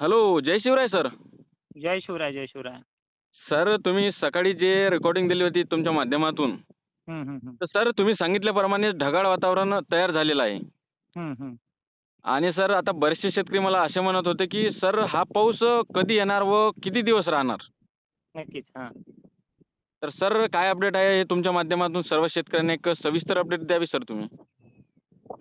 Hello जय Shivray sir. जय शिवराय जय शिवराय. सर तुम्ही सकाळी जे रेकॉर्डिंग दिली होती तुमच्या माध्यमातून. तर सर तुम्ही सांगितल्याप्रमाणे ढगाळ वातावरण तयार झालेलं आहे. आणि सर आता बरेचसे शेतकरी मला असे म्हणत होते की सर हा पाऊस कधी येणार व किती दिवस राहणार? नक्कीच हां. तर सर काय अपडेट आहे हे तुमच्या माध्यमातून? सर्व शेतकऱ्यांना एक सविस्तर अपडेट द्यावी सर तुम्ही.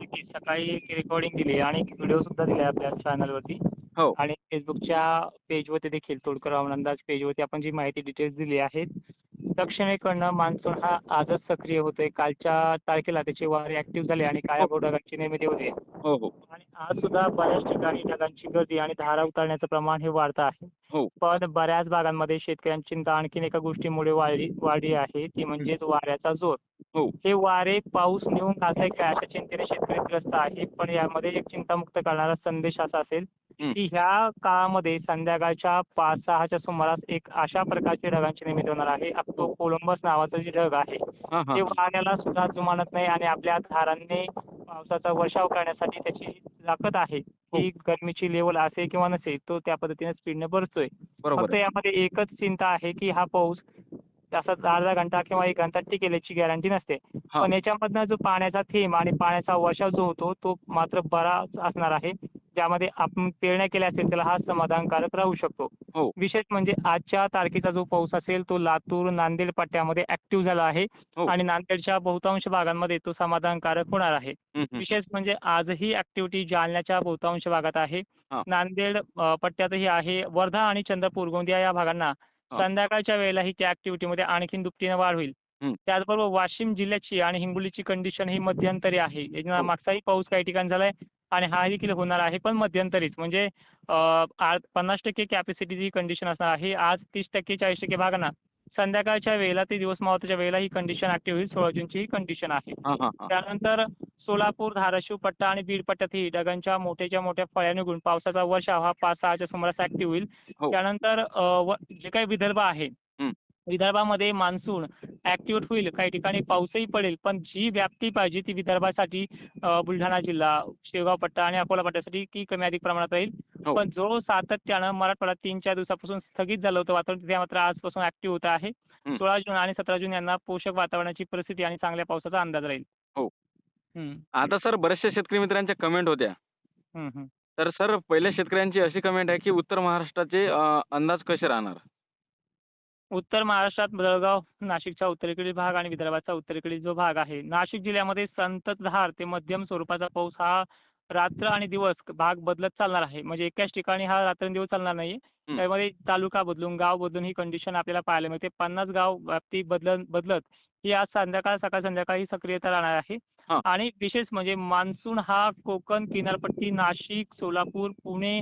नक्कीच सकाळी एक रेकॉर्डिंग दिली आणि व्हिडिओ सुद्धा दिला आपल्या चॅनलवरती हो. आणि फेसबुकच्या पेजवरती देखील तोडकर अंदाज पेजवरती आपण जी माहिती डिटेल्स दिली आहेत दक्षिणेकडनं मान्सून हा आजच सक्रिय होतोय. कालच्या तारखेला त्याचे वारे ऍक्टिव्ह झाले आणि काळ्या ढगाची निर्मिती होते. हो हो. आणि आज सुद्धा बऱ्याच ठिकाणी ढगांची गर्दी आणि धारा उतरण्याचं प्रमाण हे वाढतं आहे. हो. पण बऱ्याच भागांमध्ये शेतकऱ्यांची चिंता आणखीन एका गोष्टीमुळे वाढली वाढली आहे ती म्हणजेच वाऱ्याचा जोर. हो. हे वारे पाऊस नेऊन घालताय काय अशा चिंतेने शेतकरी ग्रस्त आहे. पण यामध्ये एक चिंतामुक्त करणारा संदेश असा असेल हं. की ह्या काळामध्ये संध्याकाळच्या पाच सहाच्या सुमारास एक अशा प्रकारची ढगांची निर्मिती होणार आहे. तो कोलंबस नावाचं जे ढग आहे हां ते हां वाऱ्याला सुद्धा जुमानत नाही आणि आपल्या धारांनी पावसाचा वर्षाव करण्यासाठी त्याची ताकद आहे. हो. की गरमीची लेवल असेल किंवा नसेल तो त्या पद्धतीने स्पीडने बरतोय बरोबर. फक्त. यामध्ये एकच चिंता आहे की हा पाऊस तसाच अर्धा घंटा किंवा एक घंटा टिकेल याची गॅरंटी नसते. हा. पण याच्यामधनं जो पाण्याचा थेंब आणि पाण्याचा वर्षाव जो होतो तो मात्र बरा असणार आहे. ज्यामध्ये आपण पेरण्या केल्या असेल त्याला हा समाधानकारक राहू शकतो हो विशेष म्हणजे आजच्या तारखेचा जो पाऊस असेल तो लातूर नांदेड पट्ट्यामध्ये ऍक्टिव्ह झाला आहे हो. आणि नांदेडच्या बहुतांश भागांमध्ये तो समाधानकारक होणार आहे हं, हं. विशेष म्हणजे आजही ऍक्टिव्हिटी जालन्याच्या बहुतांश भागात आहे हा. नांदेड पट्ट्यातही आहे वर्धा आणि चंद्रपूर गोंदिया या भागांना हा. संध्याकाळच्या वेळेलाही त्या ऍक्टिव्हिटीमध्ये आणखीन दुपटीने वाढ होईल हं. त्याचबरोबर वाशिम जिल्ह्याची आणि हिंगोलीची कंडिशन ही मध्यंतरी आहे हो. मागचाही पाऊस काही ठिकाणी झालाय आणि हा देखील होणार आहे पण मध्यंतरीच म्हणजे अ, आ- पन्नास टक्के कॅपॅसिटीची कंडिशन असणार आहे आज तीस टक्के चाळीस टक्के भागांना संध्याकाळच्या वेळेला ते दिवस मावळत्याच्या वेळेला ही कंडिशन ऍक्टिव्ह होईल सोळा जूनची ही कंडिशन आहे त्यानंतर सोलापूर धाराशिव पट्टा आणि बीड पट्ट्यातही ढगांच्या मोठ्याच्या मोठ्या फळ्या निघून पावसाचा वर्षाव हा पाच सहाच्या सुमारास ऍक्टिव्ह होईल हो. त्यानंतर जे काही विदर्भ आहे. विदर्भामध्ये मान्सून ऍक्टिव्ह होईल काही ठिकाणी पाऊसही पडेल पण जी व्याप्ती पाहिजे ती विदर्भासाठी बुलढाणा जिल्हा शेवगाव पट्टा आणि अकोला पट्ट्यासाठी की कमी अधिक प्रमाणात राहील हो. पण जो सातत्यानं मराठवाडा तीन चार दिवसापासून स्थगित झालं होतं वातावरण ते मात्र आजपासून ऍक्टिव्ह होत आहे. सोळा जून आणि सतरा जून यांना पोषक वातावरणाची परिस्थिती आणि चांगल्या पावसाचा अंदाज राहील हो. आता सर बऱ्याचशा शेतकरी मित्रांच्या कमेंट होत्या. तर सर पहिल्या शेतकऱ्यांची अशी कमेंट आहे की उत्तर महाराष्ट्राचे अंदाज कसे राहणार उत्तर महाराष्ट्रात जळगाव नाशिकचा उत्तरेकडील भाग आणि विदर्भाचा उत्तरेकडील जो भाग आहे. नाशिक जिल्ह्यामध्ये संततधार ते मध्यम स्वरूपाचा पाऊस हा रात्र आणि दिवस भाग बदलत चालणार आहे. म्हणजे एकाच ठिकाणी हा रात्रंदिवस चालणार नाही. त्यामध्ये तालुका बदलून गाव बदलून ही कंडिशन आपल्याला पाहायला मिळते. पन्नास गाव व्याप्ती बदलत बदलत ही आज संध्याकाळ सकाळ संध्याकाळ ही सक्रियता राहणार आहे. आणि विशेष म्हणजे मान्सून हा कोकण किनारपट्टी नाशिक सोलापूर पुणे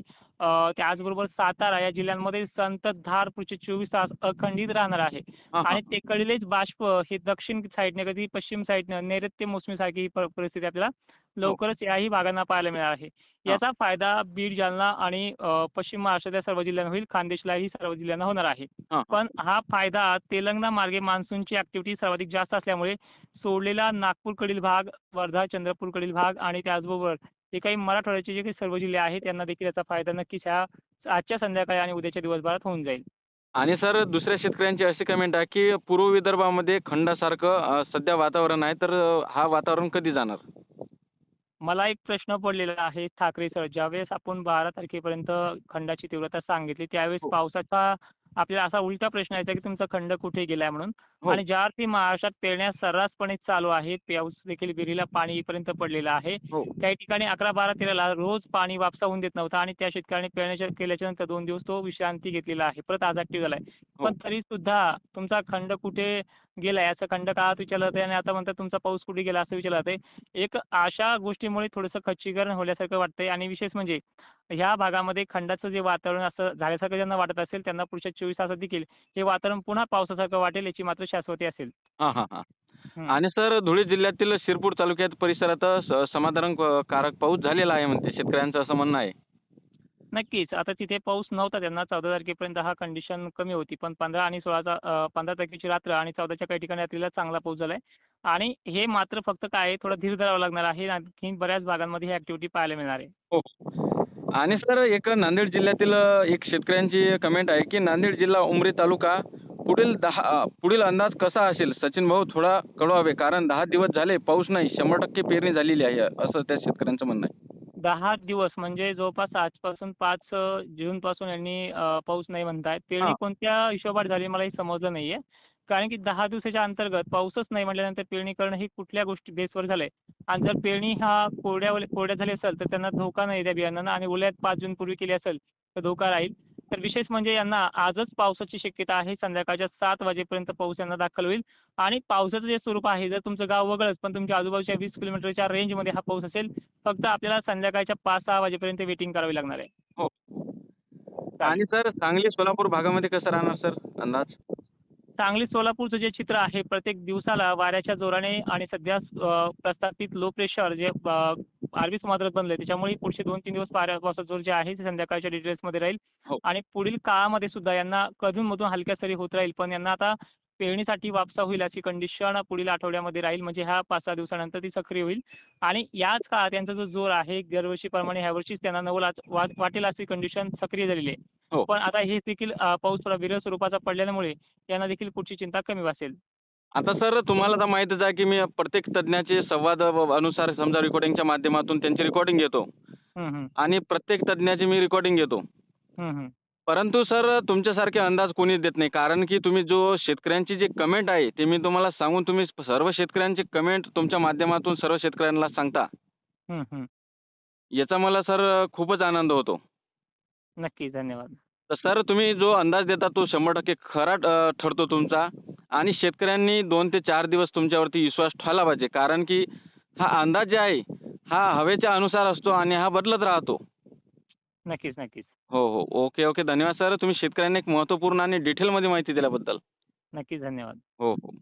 त्याचबरोबर सातारा या जिल्ह्यांमध्ये संततधार पुढचे चोवीस तास अखंडित राहणार आहे. हां आणि हां ते कडलेच बाष्प हे दक्षिण साईडने कधी पश्चिम साईडने नैऋत्य मोसमीसारखी ही प- परिस्थिती आपल्याला लवकरच याही भागांना पाहायला मिळणार आहे. याचा फायदा बीड जालना आणि पश्चिम महाराष्ट्राच्या सर्व जिल्ह्यांना होईल. खानदेशलाही सर्व जिल्ह्यांना होणार आहे. हां. हां पण हा फायदा तेलंगणा मार्गे मान्सूनची ऍक्टिव्हिटी सर्वाधिक जास्त असल्यामुळे सोडलेला नागपूरकडील भाग वर्धा चंद्रपूरकडील भाग आणि त्याचबरोबर जे काही मराठवाड्याचे जे काही सर्व जिल्हे आहेत त्यांना देखील याचा फायदा नक्कीच ह्या आजच्या संध्याकाळी आणि उद्याच्या दिवसभरात होऊन जाईल आणि सर दुसऱ्या शेतकऱ्यांची अशी कमेंट आहे की पूर्व विदर्भामध्ये खंडासारखं सध्या वातावरण आहे तर हा वातावरण कधी जाणार मला एक प्रश्न पडलेला आहे ठाकरे सर ज्यावेळेस आपण बारा तारखेपर्यंत खंडाची तीव्रता सांगितली त्यावेळेस हो. पावसाचा आपल्याला असा उलटा प्रश्न यायचा की तुमचा खंड कुठे गेलाय म्हणून. आणि ज्या अर्थी महाराष्ट्रात पेरण्या सर्रासपणे चालू आहे पाऊस देखील विहिरीला पाणी येईपर्यंत पडलेलं आहे. हो. काही ठिकाणी अकरा बारा तेराला रोज पाणी वापसा होऊन देत नव्हतं आणि त्या शेतकऱ्यांनी पेरण्याच्या केल्याच्यानंतर दोन दिवस तो विश्रांती घेतलेला आहे. परत आज ऍक्टिव्ह झालाय. हो. पण तरी सुद्धा तुमचा खंड कुठे गेलाय असं खंड काळात विचारलं जाते आणि आता म्हणतात तुमचा पाऊस कुठे गेला असं विचारलं जाते एक अशा गोष्टीमुळे थोडंसं खच्चीकरण होण्यासारखं वाटतंय आणि विशेष म्हणजे ह्या भागामध्ये खंडाचं जे वातावरण असं झाल्यासारखं ज्यांना वाटत असेल त्यांना पुढच्या चोवीस तासात देखील हे वातावरण पुन्हा पावसासारखं वाटेल याची मात्र शाश्वती असेल. हां हां हां. हं. आणि सर धुळे जिल्ह्यातील शिरपूर तालुक्यात परिसरात स- समाधानकारक पाऊस झालेला आहे म्हणते शेतकऱ्यांचं असं म्हणणं आहे. नक्कीच. आता तिथे पाऊस नव्हता त्यांना. चौदा तारखेपर्यंत हा कंडिशन कमी होती. पण पंधरा आणि सोळाचा अ, पंधरा तारखेची रात्र आणि चौदाच्या काही ठिकाणी रात्रीला चांगला पाऊस झालाय. आणि हे मात्र फक्त काय आहे? थोडा धीर धरावा लागणार आहे. आणखी बऱ्याच भागांमध्ये ही ऍक्टिव्हिटी पाहायला मिळणार आहे. हो. आणि सर एक नांदेड जिल्ह्यातील अ, एक शेतकऱ्यांची कमेंट आहे की नांदेड जिल्हा उमरी तालुका पुढील दहा पुढील अंदाज कसा असेल? सचिन भाऊ थोडा कळवावे कारण दहा दिवस झाले पाऊस नाही शंभर टक्के पेरणी झालेली आहे असं त्या शेतकऱ्यांचं म्हणणं आहे. दहा दिवस म्हणजे जवळपास आजपासून पाच अ, जूनपासून यांनी पाऊस नाही म्हणतायत पेरणी. कोणत्या हिशोबात झाली मला हे समजलं नाहीये. कारण की दहा दिवसाच्या अंतर्गत पाऊसच नाही म्हटल्यानंतर पेरणी करणं ही कुठल्या गोष्टी बेसवर झालंय. आणि जर पेरणी हा कोरड्या कोरड्या झाली असेल तर त्यांना धोका नाही त्या बियाणांना आणि उल्यात पाच जून पूर्वी केली असेल तर धोका राहील. तर विशेष म्हणजे यांना आजच पावसाची शक्यता आहे. संध्याकाळच्या सात वाजेपर्यंत पाऊस यांना दाखल होईल. आणि पावसाचं जे स्वरूप आहे जर तुमचं गाव वगळच पण तुमच्या आजूबाजूच्या वीस किलोमीटरच्या रेंजमध्ये हा पाऊस असेल फक्त आपल्याला संध्याकाळच्या पाच सहा वाजेपर्यंत वेटिंग करावी लागणार आहे. हो. आणि सर सांगली सोलापूर भागामध्ये कसं राहणार सर अंदाज? सांगली सोलापूरचं जे चित्र आहे प्रत्येक दिवसाला वाऱ्याच्या जोराने आणि सध्या प्रस्थापित लो प्रेशर जे अरबी समुद्रात बनलंय त्याच्यामुळे पुढचे दोन तीन दिवस पावसाचा जोर जे आहे ते संध्याकाळच्या डिटेल्समध्ये राहील हो. आणि पुढील काळामध्ये सुद्धा यांना कधूनमधून हलक्या सरी होत राहील पण यांना आता पेरणीसाठी वापसा होईल अशी कंडिशन पुढील आठवड्यामध्ये राहील. म्हणजे ह्या पाच सहा दिवसानंतर ती सक्रिय होईल. आणि याच काळात यांचा जो जोर आहे दरवर्षीप्रमाणे ह्या वर्षीच त्यांना नवल वाटेल अशी कंडिशन सक्रिय झालेली आहे. हो. पण आता हे देखील पाऊस थोडा विरळ स्वरूपाचा पडल्यामुळे यांना देखील पुढची चिंता कमी वासेल आता सर तुम्हाला तर माहीतच आहे की मी प्रत्येक तज्ज्ञाचे संवाद अनुसार समजा रेकॉर्डिंगच्या माध्यमातून त्यांची रेकॉर्डिंग घेतो. आणि प्रत्येक तज्ज्ञाची मी रेकॉर्डिंग घेतो. परंतु सर तुमच्यासारखे अंदाज कोणी देत नाही. कारण की तुम्ही जो शेतकऱ्यांची जी कमेंट आहे ते मी तुम्हाला सांगून तुम्ही सर्व शेतकऱ्यांची कमेंट तुमच्या माध्यमातून सर्व शेतकऱ्यांना सांगता. याचा मला सर खूपच आनंद होतो. नक्की धन्यवाद. तर सर तुम्ही जो अंदाज देता तो शंभर टक्के खरा अ, ठरतो तुमचा. आणि शेतकऱ्यांनी दोन ते चार दिवस तुमच्यावरती विश्वास ठेवला पाहिजे. कारण की हा अंदाज जे आहे हा हवेच्या अनुसार असतो आणि हा बदलत राहतो. नक्कीच नक्कीच. हो हो. Okay okay. धन्यवाद सर. तुम्ही शेतकऱ्यांना एक महत्त्वपूर्ण आणि डिटेलमध्ये माहिती दिल्याबद्दल. नक्कीच धन्यवाद. हो हो.